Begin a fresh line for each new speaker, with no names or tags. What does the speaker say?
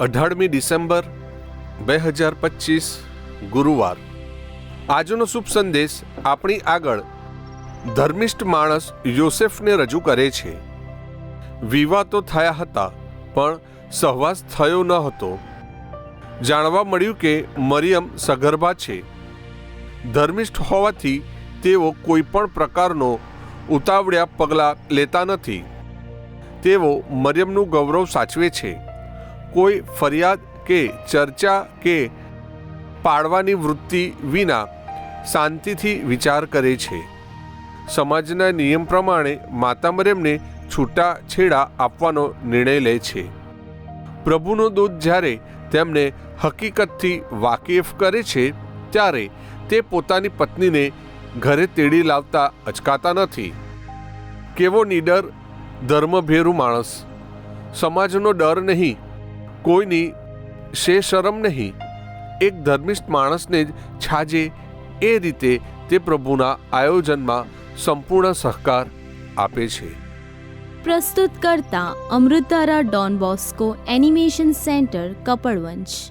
અઢારમી ડિસેમ્બર બે હજાર પચીસ, ગુરુવાર. આજનો શુભ સંદેશ આપણી આગળ ધર્મિષ્ઠ માણસ યોસેફને રજૂ કરે છે. વિવાહ તો થયા હતા, પણ સહવાસ થયો ન હતો. જાણવા મળ્યું કે મરિયમ સગર્ભા છે. ધર્મિષ્ઠ હોવાથી તેઓ કોઈ પણ પ્રકારનો ઉતાવળ્યા પગલાં લેતા નથી. તેઓ મરિયમનું ગૌરવ સાચવે છે. કોઈ ફરિયાદ કે ચર્ચા કે પાડવાની વૃત્તિ વિના શાંતિથી વિચાર કરે છે. સમાજના નિયમ પ્રમાણે માતા છૂટા છૂટાછેડા આપવાનો નિર્ણય લે છે. પ્રભુનો દૂત જ્યારે તેમને હકીકતથી વાકેફ કરે છે, ત્યારે તે પોતાની પત્નીને ઘરે તેડી લાવતા અચકાતા નથી. કેવો નીડર, ધર્મભેરું માણસ. સમાજનો ડર નહીં કોઈની શે શરમ નહીં. એક ધર્મિષ્ઠ માણસને જ છાજે એ રીતે તે પ્રભુના આયોજનમાં સંપૂર્ણ સહકાર આપે છે.
પ્રસ્તુત કરતા અમૃતારા Don Bosco animation centre Kapadvanj